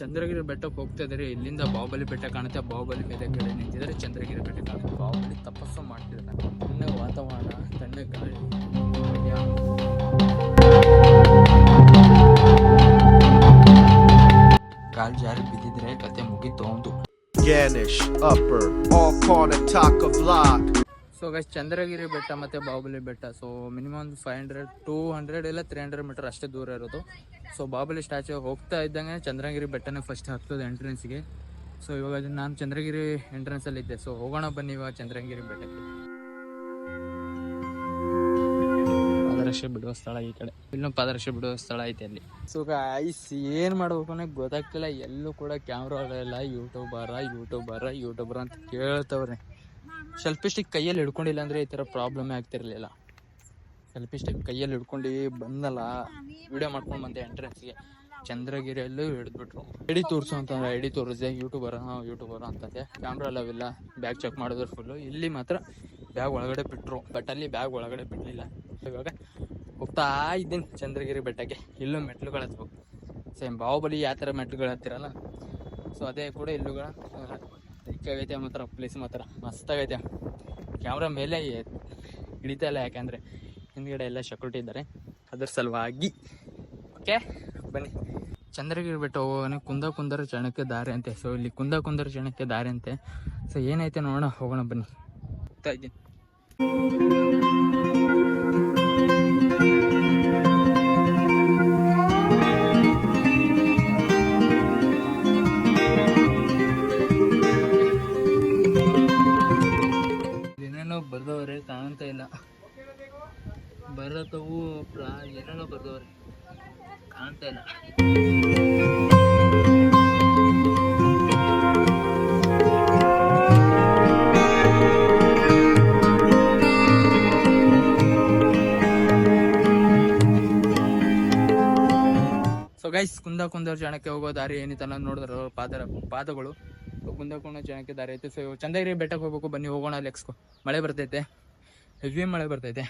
ಚಂದ್ರಗಿರಿ ಬೆಟ್ಟಕ್ಕೆ ಹೋಗ್ತಾ ಇದ್ದಾರೆ ಇಲ್ಲಿಂದ ಬಾಹುಬಲಿ ಬೆಟ್ಟ ಕಾಣುತ್ತೆ ಬಾಹುಬಲಿ ಮೇಲೆ ಕಡೆ ನಿಂತಿದ್ದಾರೆ ಚಂದ್ರಗಿರಿ ಬೆಟ್ಟ ಕಾಣುತ್ತೆ. ಬಾಹುಬಲಿ ತಪಸ್ಸು ಮಾಡ್ತಿದ್ದಾರೆ. ತಣ್ಣಗೆ ವಾತಾವರಣ ತಣ್ಣಗೆ ಗಾಳಿ. ಕಾಲ್ ಜಾರಿ ಬಿದ್ದಿದ್ರೆ ಕತೆ ಮುಗೀತು ಒಂದು Ganish, upper, all corner, talk of block. So guys Chandragiri ಬೆಟ್ಟ ಮತ್ತೆ ಬಾಹುಬಲಿ ಬೆಟ್ಟ. So minimum five hundred two hundred ಇಲ್ಲ ತ್ರೀ ಹಂಡ್ರೆಡ್ ಮೀಟರ್ ಅಷ್ಟೇ ದೂರ ಇರೋದು. ಸೊ ಬಾಹುಬಲಿ ಸ್ಟ್ಯಾಚು ಹೋಗ್ತಾ ಇದ್ದಂಗೆ ಚಂದ್ರಗಿರಿ ಬೆಟ್ಟನೇ ಫಸ್ಟ್ ಹತ್ತೋದು ಎಂಟ್ರೆನ್ಸ್ಗೆ ಸೊ ಇವಾಗ ನಾನು ಚಂದ್ರಗಿರಿ ಎಂಟ್ರೆನ್ಸಲ್ಲಿ ಇದ್ದೆ. ಸೊ ಹೋಗೋಣ ಬನ್ನಿ ಇವಾಗ ಚಂದ್ರಗಿರಿ ಬೆಟ್ಟಕ್ಕೆ. ಪಾದರಕ್ಷೆ ಬಿಡುವ ಸ್ಥಳ ಈ ಕಡೆ. ಇಲ್ಲೂ ಪಾದರಕ್ಷೆ ಬಿಡುವ ಸ್ಥಳ ಐತೆ ಅಲ್ಲಿ. ಸೊ ಐಸ್ ಏನು ಮಾಡ್ಬೇಕು ಅನ್ನೋ ಗೊತ್ತಾಗ್ತಿಲ್ಲ. ಎಲ್ಲೂ ಕೂಡ ಕ್ಯಾಮ್ರಾ ಇಲ್ಲ ಯೂಟ್ಯೂಬರ ಯೂಟ್ಯೂಬರ ಯೂಟ್ಯೂಬರ್ ಅಂತ ಕೇಳ್ತವ್ರೆ. ಸೆಲ್ಫಿ ಸ್ಟಿಕ್ ಕೈಯಲ್ಲಿ ಹಿಡ್ಕೊಂಡಿಲ್ಲ ಅಂದ್ರೆ ಈ ಥರ ಪ್ರಾಬ್ಲಮ್ ಆಗ್ತಿರಲಿಲ್ಲ. ಸೆಲ್ಫಿ ಸ್ಟಿಕ್ ಕೈಯಲ್ಲಿ ಹಿಡ್ಕೊಂಡು ಬಂದಲ್ಲ ವಿಡಿಯೋ ಮಾಡ್ಕೊಂಡು ಬಂದೆ ಎಂಟ್ರೆನ್ಸ್ಗೆ ಚಂದ್ರಗಿರಿಯಲ್ಲೂ ಹಿಡಿದ್ಬಿಟ್ರು. ಐಡಿ ತೋರಿಸು ಅಂತಂದ್ರೆ ಐಡಿ ತೋರಿಸಿದೆ ಯೂಟ್ಯೂಬರ್ ಹಾಂ ಯೂಟ್ಯೂಬರ್ ಅಂತಂದೆ. ಕ್ಯಾಮ್ರಾ ಅಲ್ಲವಿಲ್ಲ ಬ್ಯಾಗ್ ಚೆಕ್ ಮಾಡಿದ್ರು ಫುಲ್ಲು ಇಲ್ಲಿ ಮಾತ್ರ ಬ್ಯಾಗ್ ಒಳಗಡೆ ಬಿಟ್ರು ಬಟ್ ಅಲ್ಲಿ ಬ್ಯಾಗ್ ಒಳಗಡೆ ಬಿಡಲಿಲ್ಲ. ಇವಾಗ ಹೋಗ್ತಾ ಇದ್ದೀನಿ ಚಂದ್ರಗಿರಿ ಬೆಟ್ಟಕ್ಕೆ. ಇಲ್ಲೂ ಮೆಟ್ಲುಗಳು ಹತ್ಬೇಕು. ಸೇಮ್ ಬಾಹುಬಲಿ ಯಾವ ಥರ ಮೆಟ್ಲುಗಳು ಹತ್ತಿರಲ್ಲ. ಸೊ ಅದೇ ಕೂಡ ಇಲ್ಲುಗಳ. ಆಗೈತೆ ಮಾತ್ರ ಪ್ಲೇಸ್ ಮಾತ್ರ. ಮಸ್ತಾಗೈತೆ. ಕ್ಯಾಮ್ರಾ ಮೇಲೆ ಹಿಡಿತಾ ಇಲ್ಲ, ಯಾಕಂದರೆ ಹಿಂದ್ಗಡೆ ಎಲ್ಲ ಸೆಕ್ಯೂರಿಟಿ ಇದ್ದಾರೆ. ಅದ್ರ ಸಲುವಾಗಿ ಓಕೆ ಬನ್ನಿ. ಚಂದ್ರಗಿರಿ ಬೆಟ್ಟ ಹೋಗೋಣ, ಕುಂದ ಕುಂದರ ಚಣಕ್ಕೆ ದಾರಿ ಅಂತೆ. ಸೊ ಇಲ್ಲಿ ಕುಂದ ಕುಂದರ ಚಣಕ್ಕೆ ದಾರಿ ಅಂತೆ. ಸೊ ಏನೈತೆ ನೋಡೋಣ, ಹೋಗೋಣ ಬನ್ನಿ. ಇದ್ದೀನಿ. ಬರತವು ಪ್ರಾ ಏನೇನೋ ಬರ್ದವ್ರೆ? ಕಾಣ್ತಾ ಇಲ್ಲ. ಸೊ ಗೈಸ್ ಕುಂದ ಕುಂದರ್ ಜನಕ್ಕೆ ಹೋಗೋ ದಾರಿ ಏನಿತ್ತಲ್ಲ ನೋಡಿದ್ರು ಪಾದ ಪಾದಗಳು. So, ಕುಂದ ಕುಂದ ಜಾಣಕ್ಕೆ ದಾರಿ ಐತೆ. ಸೊ ಚಂದಾಗಿರಿ ಬೆಟ್ಟಕ್ಕೆ ಹೋಗ್ಬೇಕು. ಬನ್ನಿ ಹೋಗೋಣ ಲೆಕ್ಸ್ಕೊ ಮಳೆ ಬರ್ತೈತೆ. ಹೆವಿ ಮಳೆ ಬರ್ತೈತೆ.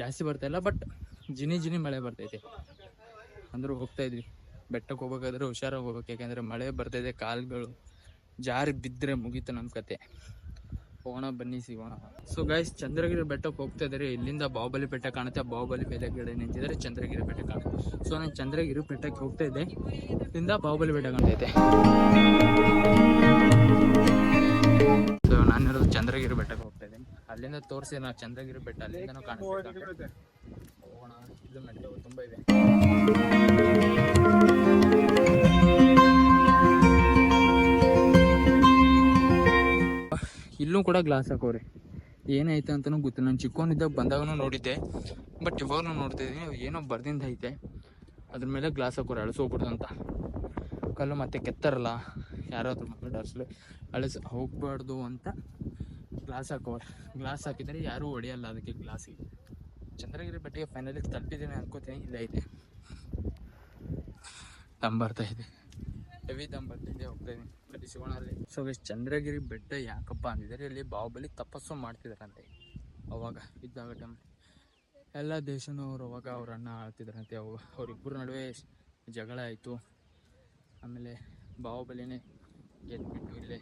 ಜಾಸ್ತಿ ಬರ್ತಾ ಇಲ್ಲ ಬಟ್ ಜಿನಿ ಜಿನಿ ಮಳೆ ಬರ್ತೈತೆ. ಅಂದರೂ ಹೋಗ್ತಾ ಇದ್ವಿ. ಬೆಟ್ಟಕ್ಕೆ ಹೋಗ್ಬೇಕಾದ್ರೆ ಹುಷಾರಾಗಿ ಹೋಗ್ಬೇಕು, ಯಾಕೆಂದರೆ ಮಳೆ ಬರ್ತೈತೆ ಕಾಲುಗಳು ಜಾರಿ ಬಿದ್ದರೆ ಮುಗೀತು ನಮ್ಮ ಕತೆ. ಹೋಗೋಣ ಬನ್ನಿ ಸಿಗೋಣ. ಸೊ ಗೈಸ್ ಚಂದ್ರಗಿರಿ ಬೆಟ್ಟಕ್ಕೆ ಹೋಗ್ತಾ ಇದ್ದಾರೆ. ಇಲ್ಲಿಂದ ಬಾಹುಬಲಿ ಬೆಟ್ಟ ಕಾಣುತ್ತೆ. ಬಾಹುಬಲಿ ಬೆಲೆ ಕಡೆ ನಿಂತಿದ್ದಾರೆ ಚಂದ್ರಗಿರಿ ಬೆಟ್ಟ ಕಾಣುತ್ತೆ. ಸೊ ನಾನು ಚಂದ್ರಗಿರಿ ಬೆಟ್ಟಕ್ಕೆ ಹೋಗ್ತಾ ಇದ್ದೆ. ಇಲ್ಲಿಂದ ಬಾಹುಬಲಿ ಬೆಟ್ಟ ಕಾಣ್ತೈತೆ ಸೊ ನಾನು ಇರೋದು ಚಂದ್ರಗಿರಿ ಬೆಟ್ಟಕ್ಕೆ ಹೋಗ್ತಾ ಅಲ್ಲಿಂದ ತೋರಿಸಿ ನಾವು ಚಂದ್ರಗಿರಿ ಬೆಟ್ಟ ಅಲ್ಲಿಂದ ಕಾಣುತ್ತೆ ಹೋಗೋಣ ಇದು ತುಂಬ ಇದೆ. ಇಲ್ಲೂ ಕೂಡ ಗ್ಲಾಸ್ ಹಾಕೋರಿ. ಏನೈತೆ ಅಂತಲೂ ಗೊತ್ತಿಲ್ಲ ನಾನು ಚಿಕ್ಕವನಿದ್ದಾಗ ಬಂದಾಗನೂ ನೋಡಿದ್ದೆ. ಬಟ್ ಇವಾಗಲೂ ನೋಡ್ತಾ ಇದ್ದೀನಿ ಏನೋ ಬರ್ದಿಂದ ಐತೆ. ಅದ್ರ ಮೇಲೆ ಗ್ಲಾಸ್ ಹಾಕೋರಿ ಅಳಿಸೋಗ್ಬಿಡ್ದು ಅಂತ. ಕಲ್ಲು ಮತ್ತೆ ಕೆತ್ತರಲ್ಲ ಯಾರಾದ್ರೂ ಅಳಿಸ್ ಹೋಗ್ಬಾರ್ದು ಅಂತ ಗ್ಲಾಸ್ ಹಾಕೋ ಗ್ಲಾಸ್ ಹಾಕಿದರೆ ಯಾರೂ ಹೊಡೆಯಲ್ಲ ಅದಕ್ಕೆ ಗ್ಲಾಸಿಗೆ ಚಂದ್ರಗಿರಿ ಬೆಟ್ಟಿಗೆ ಫೈನಲಿ ತಲುಪಿದ್ದೀನಿ ಅನ್ಕೋತೀನಿ, ಇಲ್ಲ ಇದೆ. ದಮ್ ಬರ್ತಾ ಇದೆ. ಹೆವಿ ದಮ್ ಇದೆ, ಹೋಗ್ತಾ ಇದ್ದೀನಿ ಸೊ ಚಂದ್ರಗಿರಿ ಬೆಟ್ಟ ಯಾಕಪ್ಪ ಅಂದಿದ್ದಾರೆ, ಇಲ್ಲಿ ಬಾಹುಬಲಿ ತಪಸ್ಸು ಮಾಡ್ತಿದಾರಂತೆ. ಅವಾಗ ಇದ್ದಾಗ ಟೈಮ್ ಎಲ್ಲ ದೇಶನವರು ಅವಾಗ ಅವರನ್ನ ಆಳ್ತಿದ್ರಂತೆ ಅವರಿಬ್ಬರ ನಡುವೆ ಜಗಳ ಆಯಿತು. ಆಮೇಲೆ ಬಾಹುಬಲಿನೇ ಗೆದ್ಬಿಟ್ಟು ಇಲ್ಲೇ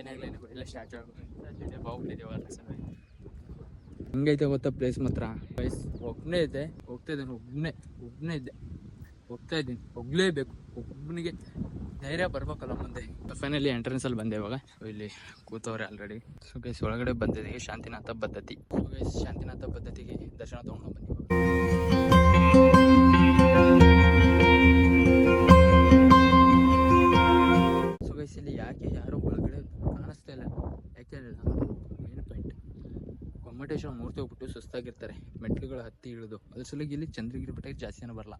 ಏನಾಗಲಿ ಇಲ್ಲೇ ಸ್ಟ್ಯಾಚು ಆಗಿದೆ ಬಾಹುಬಲಿ ಸರ್ ಹೆಂಗೈತೆ ಗೊತ್ತಾ ಪ್ಲೇಸ್ ಮಾತ್ರ? ಪ್ಲೇಸ್ ಒಬ್ಬನೇ ಇದೆ. ಹೋಗ್ತಾ ಇದ್ದೀನಿ ಒಬ್ಬನೇ ಒಬ್ಬನೇ ಇದ್ದೆ ಹೋಗ್ತಾ ಇದ್ದೀನಿ. ಹೋಗ್ಲೇಬೇಕು. ಒಬ್ಬನಿಗೆ ಧೈರ್ಯ ಬರ್ಬೇಕಲ್ಲ ಮುಂದೆ. ಫೈನಲಿ ಎಂಟ್ರೆನ್ಸ್ ಅಲ್ಲಿ ಬಂದೆ ಇವಾಗ. ಇಲ್ಲಿ ಕೂತವ್ರೆ ಆಲ್ರೆಡಿ ಸೊ ಗೈಸ್ ಒಳಗಡೆ ಬಂದಿದ್ದೀವಿ ಶಾಂತಿನಾಥ ಪದ್ಧತಿ. ಗೈಸ್ ಶಾಂತಿನಾಥ ಪದ್ಧತಿಗೆ ದರ್ಶನ ತಗೊಂಡು ಬನ್ನಿ ಸುಸ್ತಾಗಿರ್ತಾರೆ ಮೆಟ್ಲುಗಳು ಹತ್ತಿ ಇಳಿದು. ಅದ್ರ ಸಲುವಾಗಿ ಇಲ್ಲಿ ಚಂದ್ರಗಿರಿ ಬೆಟ್ಟಕ್ಕೆ ಜಾಸ್ತಿ ಜನ ಬರಲ್ಲ.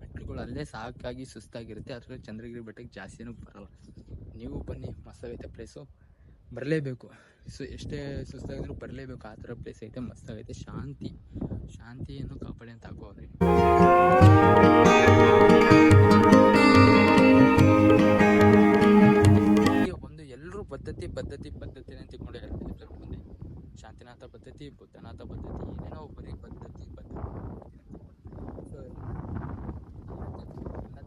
ಮೆಟ್ಲುಗಳು ಅಲ್ಲೇ ಸಾಕಾಗಿ ಸುಸ್ತಾಗಿರುತ್ತೆ, ಅದ್ರ ಚಂದ್ರಗಿರಿ ಬೆಟ್ಟಕ್ಕೆ ಜಾಸ್ತಿ ಏನೂ ಬರಲ್ಲ. ನೀವು ಬನ್ನಿ ಮಸ್ತಾಗೈತೆ ಪ್ಲೇಸು ಬರಲೇಬೇಕು. ಸೊ, ಎಷ್ಟೇ ಸುಸ್ತಾಗಿದ್ರು ಬರಲೇಬೇಕು. ಆ ಥರ ಪ್ಲೇಸ್ ಐತೆ ಮಸ್ತಾಗೈತೆ ಶಾಂತಿ. ಶಾಂತಿಯನ್ನು ಕಾಪಾಡಿ ಅಂತ ಇಲ್ಲಿ ಒಂದು ಎಲ್ಲರೂ ಪದ್ಧತಿ ಪದ್ಧತಿ ಪದ್ಧತಿ ಅಂತ ತಿಳ್ಕೊಂಡಿದ್ದಾರೆ. ಎಲ್ಲರೂ ಮುಂದೆ ಶಾಂತಿನಾಥ ಪದ್ಧತಿ ಬುದ್ಧನಾಥ ಪದ್ಧತಿ ಏನೇನೋ ಬರೀ ಪದ್ಧತಿ ಪದ್ಧತಿ ಸೊ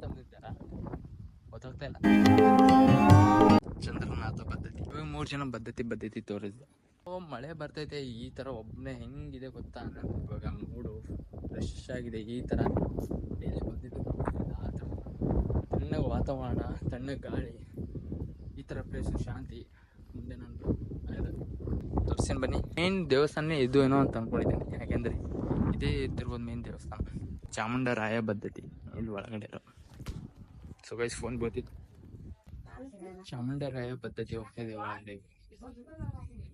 ತಮ್ಮದಿದ್ದಾರ ಗೊತ್ತಾಗ್ತಾ ಇಲ್ಲ. ಚಂದ್ರನಾಥ ಪದ್ಧತಿ. ಇವಾಗ ಮೂರು ಜನ ಪದ್ಧತಿ ಪದ್ಧತಿ ತೋರಿಸಿದೆ ಓ ಮಳೆ ಬರ್ತೈತೆ ಈ ತರ ಒಬ್ಬನೇ ಹೆಂಗಿದೆ ಗೊತ್ತಾ? ಇವಾಗ ಮೂಡು ಫ್ರೆಶ್ ಆಗಿದೆ ಈ ತರ. ಡೈಲಿ ಬಂದಿದ್ದು ಥರ ತಣ್ಣಗೆ ವಾತಾವರಣ ತಣ್ಣಗೆ ಗಾಳಿ. ಈ ಥರ ಪ್ಲೇಸು ಶಾಂತಿ. ಮುಂದೆ ನಾನು ತೋರಿಸ್ತೀನಿ ಬನ್ನಿ. ಮೇನ್ ದೇವಸ್ಥಾನ ಇದು ಏನೋ ಅಂತ ಅಂದ್ಕೊಂಡಿದ್ದೀನಿ ಯಾಕೆಂದ್ರೆ ಇದೇ ಇದ್ದಿರ್ಬೋದು ಮೇನ್ ದೇವಸ್ಥಾನ. ಚಾಮುಂಡರಾಯ ಪದ್ಧತಿ, ಇಲ್ಲಿ ಒಳಗಡೆ ಇರೋ. ಸೊ ಗೈಸ್ ಫೋನ್ ಬರ್ತಿತ್ತು. ಚಾಮುಂಡರಾಯ ಪದ್ಧತಿ ಹೋಗ್ತಿದೆ ಒಳಗಡೆ.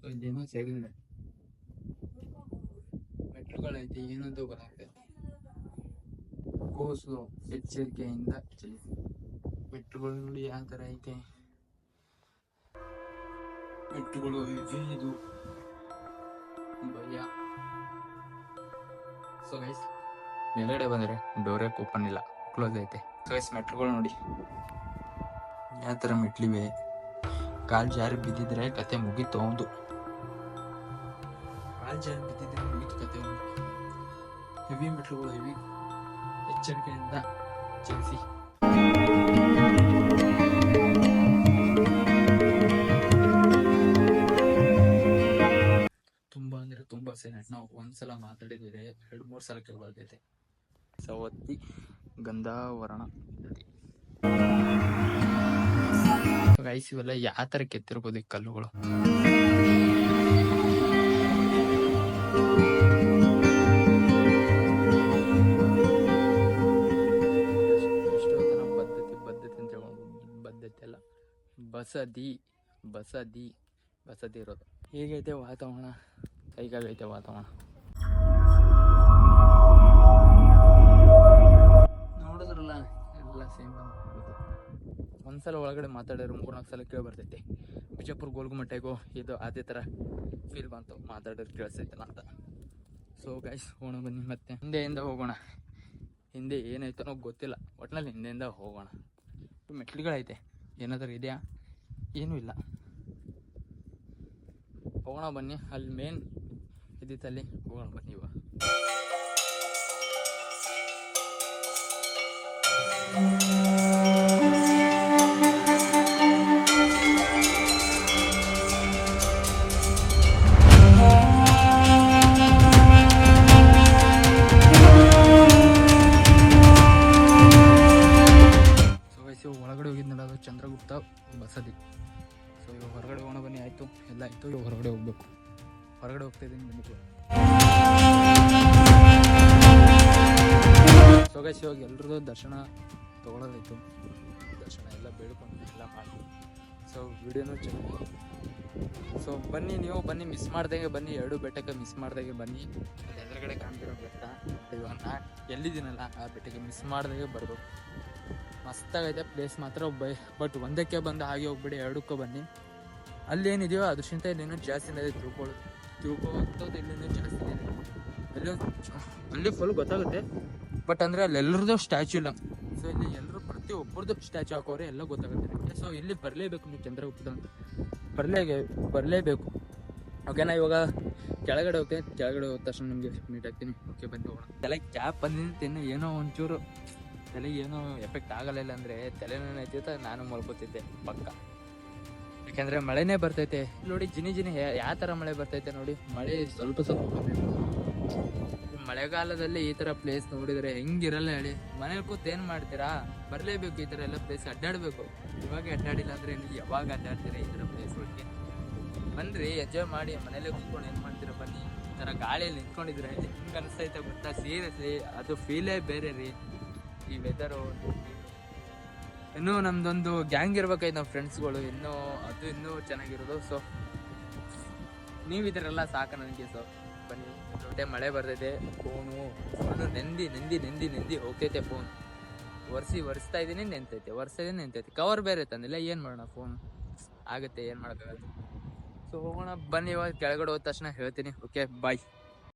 So ಇದೇನೋ ಸೈಡಿಂದ ಮೆಟ್ರೋಗಳೈತೆ, ಏನಂತ ಗೊತ್ತಾಗ್ತದೆ ಕೋಸು ಎಚ್ಚರಿಕೆಯಿಂದ ಚಲಿಸಿ ಮೆಟ್ರೋಗಳು ನೋಡಿ ಯಾವ ಥರ ಐತೆ. ಮೆಟ್ರೋಗಳು ಇದು ಭಯ. ಸೊ ಗೈಸ್ ಮೇಲ್ಗಡೆ ಬಂದರೆ ಡೋರೇ ಓಪನ್ ಇಲ್ಲ? ಕ್ಲೋಸ್ ಐತೆ. ಸೊ ಗೈಸ್ ಮೆಟ್ಲುಗಳು ನೋಡಿ. ಯಾವ ಥರ ಮೆಟ್ಲಿವೆ? ಕಾಲು ಜಾರಿ ಬಿದ್ದಿದ್ರೆ ಕತೆ ಮುಗೀತು ಒಂದು ಕಾಲು ಜಾರಿ ಬಿದ್ದಿದ್ರೆ ಮುಗೀತು ಕತೆ ಹೆವಿ ಮೆಟ್ಲುಗಳು ಹೆವಿ ಎಚ್ಚರಿಕೆಯಿಂದ ಚಲಿಸಿ. ಸೈಲೆಂಟ್ ನಾವು ಒಂದ್ಸಲ ಮಾತಾಡಿದ್ರೆ ಎರಡು ಮೂರು ಸಲ ಕೇಳ್ಬರ್ತೈತೆ ಸವತ್ತಿ ಗಂಧಾವರಣ. ಗೈಸ್ ಇವೆಲ್ಲ ಯಾವ ಥರ ಕೆತ್ತಿರ್ಬೋದು ಈ ಕಲ್ಲುಗಳು? ಬಸದಿ ಬಸದಿ ಬಸದಿ ಇರೋದು. ಹೇಗೈತೆ ವಾತಾವರಣ? ಕೈಗಾಗೈತೆ ವಾತಾವರಣ ನೋಡಿದ್ರಲ್ಲ ಎಲ್ಲ ಸೇಮ್ ಒಂದ್ಸಲ ಒಳಗಡೆ ಮಾತಾಡಿದ್ರೆ ಮೂರ್ನಾಲ್ಕು ಸಲ ಕೇಳಿ ಬರ್ತೈತೆ. ಬಿಜಾಪುರ ಗೋಲ್ಗುಮಟ್ಟೆಗೋ ಇದು ಅದೇ ಥರ ಫೀಲ್ ಬಂತು ಮಾತಾಡೋದು ಕೇಳಿಸ್ತೈತಲ್ಲ ಅಂತ. ಸೊ ಗೈಸ್ ಹೋಗೋಣ ಬನ್ನಿ ಮತ್ತೆ. ಹಿಂದೆಯಿಂದ ಹೋಗೋಣ. ಹಿಂದೆ ಏನಾಯ್ತೋ ಗೊತ್ತಿಲ್ಲ. ಒಟ್ನಲ್ಲಿ ಹಿಂದೆಯಿಂದ ಹೋಗೋಣ. ಮೆಟ್ಲುಗಳೈತೆ ಏನಾದರೂ ಇದೆಯಾ? ಏನೂ ಇಲ್ಲ. ಹೋಗೋಣ ಬನ್ನಿ. ಅಲ್ಲಿ ಮೇನ್ ಇದ್ದಿತ್ತಲ್ಲಿ ಹೋಗೋಣ ಬನ್ನಿ ಇವಾಗ ಒಳಗಡೆ ಚಂದ್ರಗುಪ್ತ ಬಸದಿ. ಸೊ ಇವಾಗ ಹೊರಗಡೆ ಹೋಗೋಣ ಬನ್ನಿ, ಆಯಿತು? ಎಲ್ಲ ಆಯಿತು, ಇವಾಗ ಹೊರಗಡೆ ಹೋಗ್ಬೇಕು. ಹೊರಗಡೆ ಹೋಗ್ತಾ ಇದ್ದೀನಿ ಬನ್ನಿ ಸೊಗಸಿ ಹೋಗಿ ಎಲ್ರದ್ದು ದರ್ಶನ ತೊಗೊಳೋದಾಯ್ತು ದರ್ಶನ ಎಲ್ಲ ಬೇಡ್ಕೊಂಡು ಎಲ್ಲ ಮಾಡಿ. ಸೊ ವಿಡಿಯೋನೂ ಚೆನ್ನಾಗಿ ಸೊ ಬನ್ನಿ ನೀವು, ಬನ್ನಿ ಮಿಸ್ ಮಾಡ್ದಂಗೆ ಬನ್ನಿ. ಎರಡು ಬೆಟ್ಟಕ್ಕೆ ಮಿಸ್ ಮಾಡ್ದಂಗೆ ಬನ್ನಿ. ಎದುರುಗಡೆ ಕಾಣ್ತಿರೋ ಬೆಟ್ಟ ಎಲ್ಲಿದ್ದೀನಲ್ಲ? ಆ ಬೆಟ್ಟಕ್ಕೆ ಮಿಸ್ ಮಾಡ್ದಂಗೆ ಬರ್ಬೇಕು. ಮಸ್ತಾಗೈತೆ ಪ್ಲೇಸ್ ಮಾತ್ರ. ಬೈ ಬಟ್ ಒಂದಕ್ಕೆ ಬಂದು ಹಾಗೆ ಹೋಗ್ಬಿಡಿ, ಎರಡಕ್ಕೂ ಬನ್ನಿ. ಅಲ್ಲಿ ಏನಿದೆಯೋ ಅದಕ್ಕಿಂತ ಇನ್ನೇನು ಜಾಸ್ತಿ ತಿಳ್ಕೊಳ್ಳೋದು. ಅಲ್ಲಿ ಫುಲ್ ಗೊತ್ತಾಗುತ್ತೆ. ಬಟ್ ಅಂದರೆ ಅಲ್ಲಿ ಎಲ್ಲರದ್ದು ಸ್ಟ್ಯಾಚು ಇಲ್ಲ. ಸೊ ಇಲ್ಲಿ ಎಲ್ಲರೂ ಪ್ರತಿ ಒಬ್ಬರದ್ದು ಸ್ಟ್ಯಾಚು ಹಾಕೋರೆ ಎಲ್ಲ ಗೊತ್ತಾಗುತ್ತೆ ಸೊ ಇಲ್ಲಿ ಬರಲೇಬೇಕು ನೀವು ಅಂತ ಬರಲೇ ಬರಲೇಬೇಕು. ಓಕೆನಾ ಇವಾಗ ಕೆಳಗಡೆ ಹೋಗ್ತೀನಿ ಕೆಳಗಡೆ ಹೋದ ತಕ್ಷಣ ನಿಮಗೆ ಮೀಟ್ ಆಗ್ತೀನಿ. ಓಕೆ ಬನ್ನಿ ಹೋಗೋಣ. ತಲೆ ಕ್ಯಾಪ್ ಬಂದಿದ್ದೀನಿ ಏನೋ ಒಂಚೂರು ತಲೆಗೆ ಏನೋ ಎಫೆಕ್ಟ್ ಆಗಲಿಲ್ಲ ಅಂದರೆ ತಲೆನೋಯ್ತೈತೆ ನಾನು ಮಲ್ಕೋತಿದ್ದೆ, ಪಕ್ಕ. ಯಾಕೆಂದರೆ ಮಳೆನೇ ಬರ್ತೈತೆ. ನೋಡಿ, ಜಿನಿ ಜಿನಿ ಯಾವ ತರ ಮಳೆ ಬರ್ತೈತೆ ನೋಡಿ. ಮಳೆ ಸ್ವಲ್ಪ ಸ್ವಲ್ಪ. ಮಳೆಗಾಲದಲ್ಲಿ ಈ ತರ ಪ್ಲೇಸ್ ನೋಡಿದ್ರೆ ಹೆಂಗಿರಲ್ಲ ಹೇಳಿ. ಮನೇಲಿ ಕೂತ್ ಏನು ಮಾಡ್ತೀರಾ? ಬರಲೇಬೇಕು ಈ ತರ ಎಲ್ಲ ಪ್ಲೇಸ್ ಅಡ್ಡಾಡಬೇಕು. ಇವಾಗ ಅಡ್ಡಾಡಿಲ್ಲ ಅಂದ್ರೆ ನೀವು ಯಾವಾಗ ಅಡ್ಡಾಡ್ತೀರಾ ಈ ಥರ ಪ್ಲೇಸ್ಗಳಿಗೆ ಬನ್ರಿ ಎಂಜಾಯ್ ಮಾಡಿ, ಮನೇಲೆ ಕೂತ್ಕೊಂಡು ಏನು ಮಾಡ್ತೀರಾ? ಬನ್ನಿ. ಈ ತರ ಗಾಳಿಯಲ್ಲಿ ನಿಂತ್ಕೊಂಡಿದ್ರೆ ಹೆಂಗ್ ಅನಿಸ್ತೈತೆ ಗೊತ್ತಾ? ಸೀರಿಯಸ್ಲಿ ಅದು ಫೀಲೇ ಬೇರೆ ರೀ. ಈ ವೆದರು ಇನ್ನೂ ನಮ್ದೊಂದು ಗ್ಯಾಂಗ್ ಇರ್ಬೇಕಾಯ್ತು ನಮ್ಮ ಫ್ರೆಂಡ್ಸ್ಗಳು ಇನ್ನೂ ಅದು ಇನ್ನೂ ಚೆನ್ನಾಗಿರೋದು. ಸೊ ನೀವಿದ್ರೆಲ್ಲ ಸಾಕು ನನಗೆ ಸೊ ಬನ್ನಿ. ದೊಡ್ಡ ಮಳೆ ಬರ್ತೈತೆ ಫೋನು ಫೋನು ನೆಂದಿ ನೆಂದಿ ನೆಂದಿ ನೆಂದಿ ಹೋಗ್ತೈತೆ ಫೋನ್ ಒರೆಸಿ, ಒರೆಸ್ತಾ ಇದ್ದೀನಿ ನೆಂತೈತೆ, ಒರೆಸ್ತಾ ಇದ್ದೀನಿ ನೆಂತೈತೆ. ಕವರ್ ಬೇರೆ ತಂದಿಲ್ಲ, ಏನು ಮಾಡೋಣ ಫೋನ್ ಆಗುತ್ತೆ, ಏನು ಮಾಡೋಕ್ಕಾಗತ್ತೆ ಸೊ ಹೋಗೋಣ, ಬನ್ನಿ, ಇವಾಗ ಕೆಳಗಡೆ ಹೋದ ತಕ್ಷಣ ಹೇಳ್ತೀನಿ. Okay bye